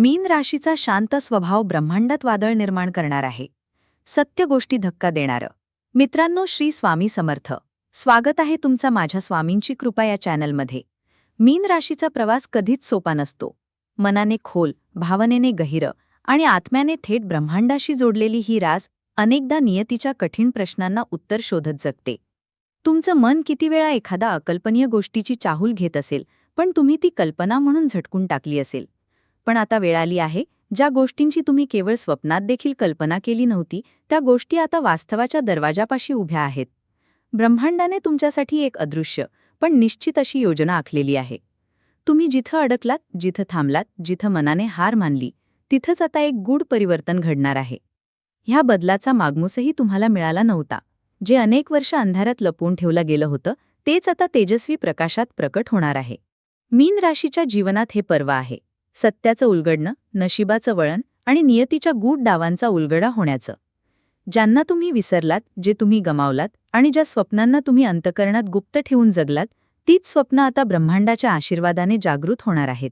मीन राशीचा शांत स्वभाव ब्रह्मांडात वादळ निर्माण करणार आहे. सत्य गोष्टी धक्का देणारं. मित्रांनो श्री स्वामी समर्थ. स्वागत आहे तुमचा माझ्या स्वामींची कृपा या चॅनलमध्ये. मीन राशीचा प्रवास कधीच सोपा नसतो. मनाने खोल भावनेने गहिरं आणि आत्म्याने थेट ब्रह्मांडाशी जोडलेली ही रास अनेकदा नियतीच्या कठीण प्रश्नांना उत्तर शोधत जगते. तुमचं मन किती वेळा एखादा अकल्पनीय गोष्टीची चाहूल घेत असेल पण तुम्ही ती कल्पना म्हणून झटकून टाकली असेल. पण आता वेळ आली आहे. ज्या गोष्टींची तुम्ही केवळ स्वप्नात देखील कल्पना केली नव्हती त्या गोष्टी आता वास्तवाच्या दरवाजापाशी उभ्या आहेत. ब्रह्मांडाने तुमच्यासाठी एक अदृश्य पण निश्चित अशी योजना आखलेली आहे. तुम्ही जिथं अडकलात जिथं थांबलात जिथं मनाने हार मानली तिथंच आता एक गूढ परिवर्तन घडणार आहे. ह्या बदलाचा मागमूसही तुम्हाला मिळाला नव्हता. जे अनेक वर्ष अंधारात लपवून ठेवलं गेलं होतं तेच आता तेजस्वी प्रकाशात प्रकट होणार आहे. मीन राशीच्या जीवनात हे पर्व आहे. सत्याचं उलगडणं नशिबाचं वळण आणि नियतीच्या गूढ डावांचा उलगडा होण्याचं. ज्यांना तुम्ही विसरलात जे तुम्ही गमावलात आणि ज्या स्वप्नांना तुम्ही अंतकरणात गुप्त ठेवून जगलात तीच स्वप्न आता ब्रह्मांडाच्या आशीर्वादाने जागृत होणार आहेत.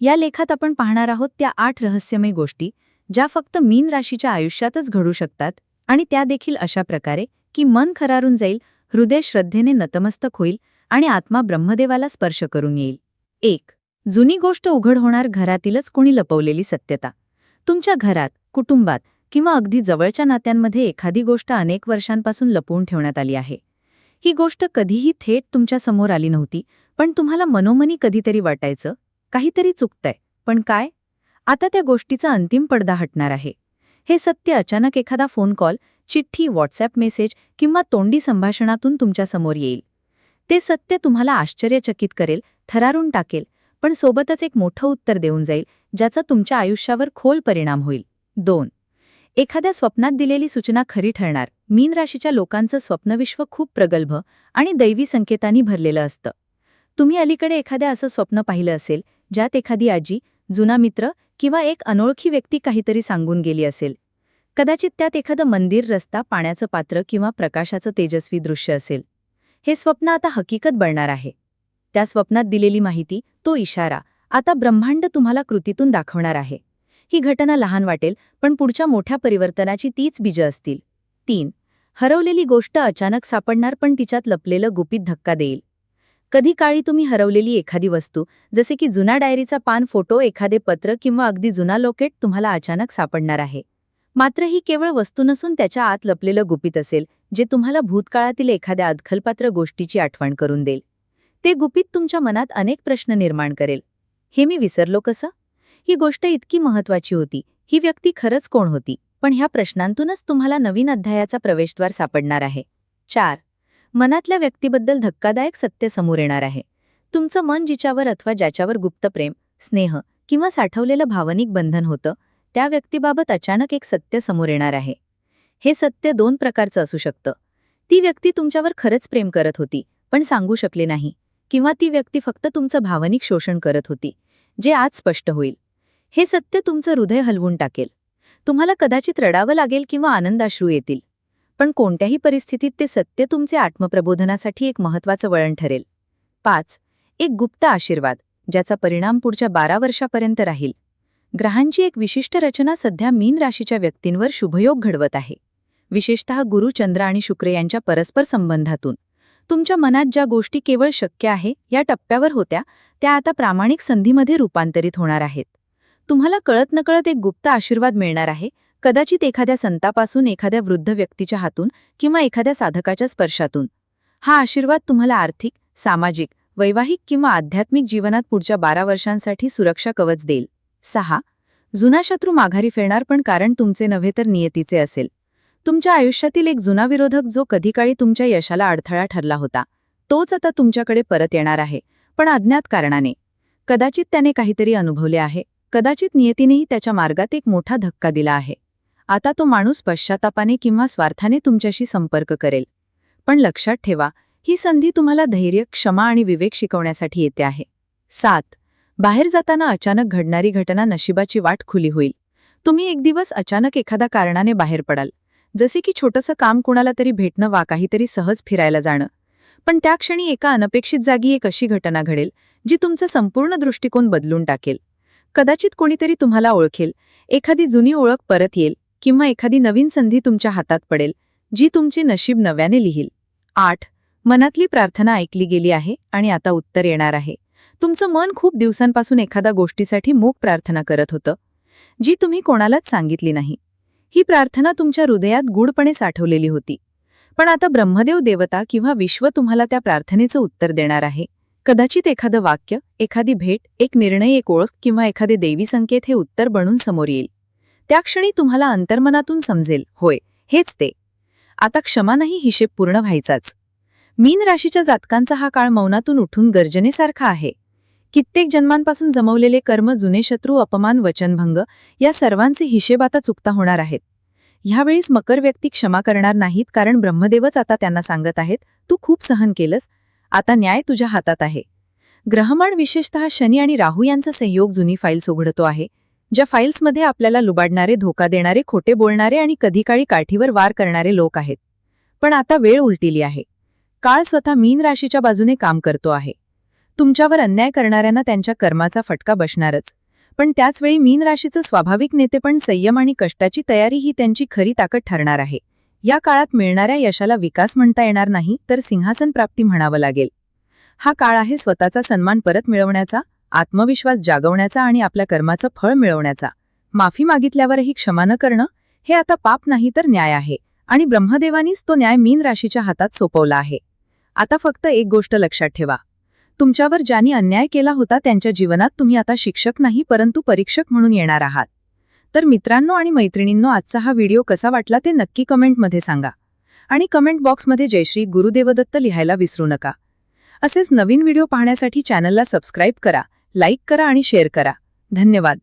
या लेखात आपण पाहणार आहोत त्या आठ रहस्यमय गोष्टी ज्या फक्त मीन राशीच्या आयुष्यातच घडू शकतात आणि त्या देखील अशा प्रकारे की मन खरारून जाईल हृदय श्रद्धेने नतमस्तक होईल आणि आत्मा ब्रह्मदेवाला स्पर्श करून येईल. एक जुनी गोष्ट उघड होणार घरातीलच कोणी लपवलेली सत्यता. तुमच्या घरात कुटुंबात किंवा अगदी जवळच्या नात्यांमध्ये एखादी गोष्ट अनेक वर्षांपासून लपवून ठेवण्यात आली आहे. ही गोष्ट कधीही थेट तुमच्यासमोर आली नव्हती पण तुम्हाला मनोमनी कधीतरी वाटायचं काहीतरी चुकतंय पण काय? आता त्या गोष्टीचा अंतिम पडदा हटणार आहे. हे सत्य अचानक एखादा फोन कॉल चिठ्ठी व्हॉट्सॲप मेसेज किंवा तोंडी संभाषणातून तुमच्यासमोर येईल. ते सत्य तुम्हाला आश्चर्यचकित करेल थरारून टाकेल पण सोबतच एक मोठं उत्तर देऊन जाईल ज्याचा तुमच्या आयुष्यावर खोल परिणाम होईल. दोन. एखाद्या स्वप्नात दिलेली सूचना खरी ठरणार. मीन राशीच्या लोकांचं स्वप्नविश्व खूप प्रगल्भ आणि दैवी संकेतांनी भरलेलं असतं. तुम्ही अलीकडे एखाद्या असं स्वप्न पाहिलं असेल ज्यात एखादी आजी जुना मित्र किंवा एक अनोळखी व्यक्ती काहीतरी सांगून गेली असेल. कदाचित त्यात एखादं मंदिर रस्ता पाण्याचं पात्र किंवा प्रकाशाचं तेजस्वी दृश्य असेल. हे स्वप्न आता हकीकत बनणार आहे. त्या स्वप्नात दिलेली माहिती तो इशारा. आता ब्रह्मांड तुम्हाला कृतीतून दाखवणार आहे. ही घटना लहान वाटेल पण पुढच्या मोठ्या परिवर्तनाची तीच बीजं असतील. तीन. हरवलेली गोष्ट अचानक सापडणार पण तिच्यात लपलेलं गुपित धक्का देईल. कधी काळी तुम्ही हरवलेली एखादी वस्तू जसे की जुना डायरीचा पान फोटो एखादे पत्र किंवा अगदी जुना लोकेट तुम्हाला अचानक सापडणार आहे. मात्र ही केवळ वस्तू नसून त्याच्या आत लपलेलं गुपित असेल जे तुम्हाला भूतकाळातील एखाद्या अदखलपात्र गोष्टीची आठवण करून देईल. ते गुपित तुमच्या मनात अनेक प्रश्न निर्माण करेल. हे मी विसरलो कसं? ही गोष्ट इतकी महत्वाची होती. ही व्यक्ती खरंच कोण होती? पण ह्या प्रश्नांतूनच तुम्हाला नवीन अध्यायाचा प्रवेशद्वार सापडणार आहे. चार. मनातल्या व्यक्तीबद्दल धक्कादायक सत्य समोर येणार आहे. तुमचं मन जिच्यावर अथवा ज्याच्यावर गुप्त प्रेम स्नेह किंवा साठवलेलं भावनिक बंधन होतं त्या व्यक्तीबाबत अचानक एक सत्य समोर येणार आहे. हे सत्य दोन प्रकारचं असू शकतं. ती व्यक्ती तुमच्यावर खरंच प्रेम करत होती पण सांगू शकले नाही. किंवा ती व्यक्ती फक्त तुमचं भावनिक शोषण करत होती जे आज स्पष्ट होईल. हे सत्य तुमचं हृदय हलवून टाकेल. तुम्हाला कदाचित रडावं लागेल किंवा आनंदाश्रू येतील. पण कोणत्याही परिस्थितीत ते सत्य तुमचे आत्मप्रबोधनासाठी एक महत्वाचं वळण ठरेल. पाच एक गुप्त आशीर्वाद ज्याचा परिणाम पुढच्या बारा वर्षापर्यंत राहील. ग्रहांची एक विशिष्ट रचना सध्या मीन राशीच्या व्यक्तींवर शुभयोग घडवत आहे. विशेषतः गुरु चंद्र आणि शुक्र यांच्या परस्पर संबंधातून. तुमच्या मनात ज्या गोष्टी केवळ शक्य आहे या टप्प्यावर होत्या त्या आता प्रामाणिक संधीमध्ये रूपांतरित होणार आहेत. तुम्हाला कळत नकळत एक गुप्त आशीर्वाद मिळणार आहे कदाचित एखाद्या संतापासून एखाद्या वृद्ध व्यक्तीच्या हातून किंवा एखाद्या साधकाच्या स्पर्शातून. हा आशीर्वाद तुम्हाला आर्थिक सामाजिक वैवाहिक किंवा आध्यात्मिक जीवनात पुढच्या बारा वर्षांसाठी सुरक्षा कवच देईल. सहा. जुना शत्रू माघारी फिरणार पण कारण तुमचे नव्हे तर नियतीचे असेल. तुमच्या आयुष्यातील एक जुना विरोधक जो कधीकाळी तुमच्या यशाला अडथळा ठरला होता तोच आता तुमच्याकडे परत येणार आहे पण अज्ञात कारणाने. कदाचित त्याने काहीतरी अनुभवले आहे कदाचित नियतीनेही त्याच्या मार्गात एक मोठा धक्का दिला आहे. आता तो माणूस पश्चातापाने किंवा स्वार्थाने तुमच्याशी संपर्क करेल. पण लक्षात ठेवा ही संधी तुम्हाला धैर्य क्षमा आणि विवेक शिकवण्यासाठी येते आहे. सात. बाहेर जाताना अचानक घडणारी घटना नशिबाची वाट खुली होईल. तुम्ही एक दिवस अचानक एखाद्या कारणाने बाहेर पडाल. जसे की छोटंसं काम कुणाला तरी भेटणं वा काहीतरी सहज फिरायला जाणं. पण त्या क्षणी एका अनपेक्षित जागी एक अशी घटना घडेल जी तुमचा संपूर्ण दृष्टिकोन बदलून टाकेल. कदाचित कोणीतरी तुम्हाला ओळखेल एखादी जुनी ओळख परत येईल किंवा एखादी नवीन संधी तुमच्या हातात पडेल जी तुमचे नशीब नव्याने लिहील. आठ. मनातली प्रार्थना ऐकली गेली आहे आणि आता उत्तर येणार आहे. तुमचं मन खूप दिवसांपासून एखाद्या गोष्टीसाठी मूक प्रार्थना करत होतं जी तुम्ही कोणालाच सांगितली नाही. ही प्रार्थना तुमच्या हृदयात गूढपणे साठवलेली होती. पण आता ब्रह्मदेव देवता किंवा विश्व तुम्हाला त्या प्रार्थनेचं उत्तर देणार आहे. कदाचित एखादं वाक्य एखादी भेट एक निर्णय एक ओळख किंवा एखादे देवी संकेत हे उत्तर बनून समोर येईल. त्या क्षणी तुम्हाला अंतर्मनातून समजेल होय हेच ते. आता क्षमा नाही हिशेब पूर्ण व्हायचाच. मीन राशीच्या जातकांचा हा काळ मौनातून उठून गर्जनेसारखा आहे. कित्येक जन्मांपासून जमवलेले कर्म जुने शत्रू अपमान वचनभंग या सर्वांचे हिशेब आता चुकता होणार आहेत. ह्यावेळीस मकर व्यक्ती क्षमा करणार नाहीत कारण ब्रह्मदेवच आता त्यांना सांगत आहेत तू खूप सहन केलंस आता न्याय तुझ्या हातात आहे. ग्रहमाण विशेषतः शनी आणि राहू यांचा संयोग जुनी फाईल्स उघडतो आहे ज्या फाईल्समध्ये आपल्याला लुबाडणारे धोका देणारे खोटे बोलणारे आणि कधीकाळी काठीवर वार करणारे लोक आहेत. पण आता वेळ उलटिली आहे. काळ स्वतः मीन राशीच्या बाजूने काम करतो आहे. तुमच्यावर अन्याय करणाऱ्यांना त्यांच्या कर्माचा फटका बसणारच. पण त्याचवेळी मीन राशीचं स्वाभाविक नेतेपण संयम आणि कष्टाची तयारी ही त्यांची खरी ताकद ठरणार आहे. या काळात मिळणाऱ्या यशाला विकास म्हणता येणार नाही तर सिंहासन प्राप्ती म्हणावं लागेल. हा काळ आहे स्वतःचा सन्मान परत मिळवण्याचा आत्मविश्वास जागवण्याचा आणि आपल्या कर्माचं फळ मिळवण्याचा. माफी मागितल्यावरही क्षमा न करणं हे आता पाप नाही तर न्याय आहे. आणि ब्रह्मदेवानीच तो न्याय मीन राशीच्या हातात सोपवला आहे. आता फक्त एक गोष्ट लक्षात ठेवा. तुमच्यावर ज्यांनी अन्याय केला होता त्यांच्या जीवनात तुम्ही आता शिक्षक नाही परंतु परीक्षक म्हणून येणार आहात. तर मित्रांनो आणि मैत्रिणींनो आजचा हा व्हिडिओ कसा वाटला ते नक्की कमेंटमध्ये सांगा. आणि कमेंट बॉक्समध्ये जयश्री गुरुदेवदत्त लिहायला विसरू नका. असेच नवीन व्हिडिओ पाहण्यासाठी चॅनलला सबस्क्राईब करा लाईक करा आणि शेअर करा. धन्यवाद.